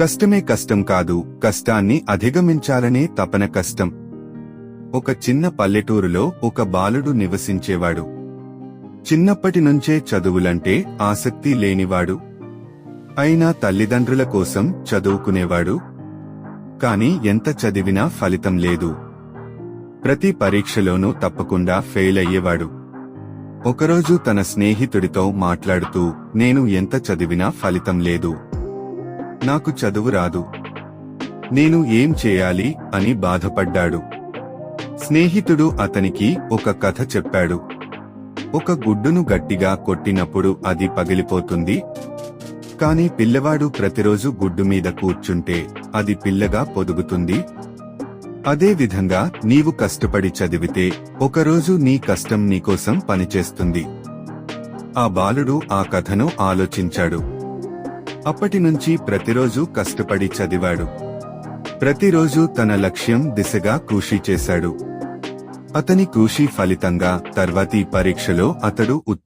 కష్టమే కష్టం కాదు కష్టాన్ని అధిగమించాలనే తపన కష్టం. ఒక చిన్న పల్లెటూరులో ఒక బాలుడు నివసించేవాడు. చిన్నప్పటి నుంచే చదువులంటే ఆసక్తి లేనివాడు. అయినా తల్లిదండ్రుల కోసం చదువుకునేవాడు. కాని ఎంత చదివినా ఫలితం లేదు. ప్రతి పరీక్షలోనూ తప్పకుండా ఫెయిల్ అయ్యేవాడు. ఒకరోజు తన స్నేహితుడితో మాట్లాడుతూ నేను ఎంత చదివినా ఫలితం లేదు. నాకు చదువు రాదు. నేను ఏం చేయాలి అని బాధపడ్డాడు. స్నేహితుడు అతనికి ఒక కథ చెప్పాడు. ఒక గుడ్డును గట్టిగా కొట్టినప్పుడు అది పగిలిపోతుంది. కాని పిల్లవాడు ప్రతిరోజు గుడ్డు మీద కూర్చుంటే అది పిల్లగా పొదుగుతుంది. అదే విధంగా నీవు కష్టపడి చదివితే ఒకరోజు నీ కష్టం నీకోసం పనిచేస్తుంది. ఆ బాలుడు ఆ కథను ఆలోచించాడు. అప్పటి నుంచి ప్రతిరోజు కష్టపడి చదివాడు. ప్రతిరోజు తన లక్ష్యం దిశగా కృషి చేశాడు. అతని కృషి ఫలితంగా తర్వాతి పరీక్షలో అతడు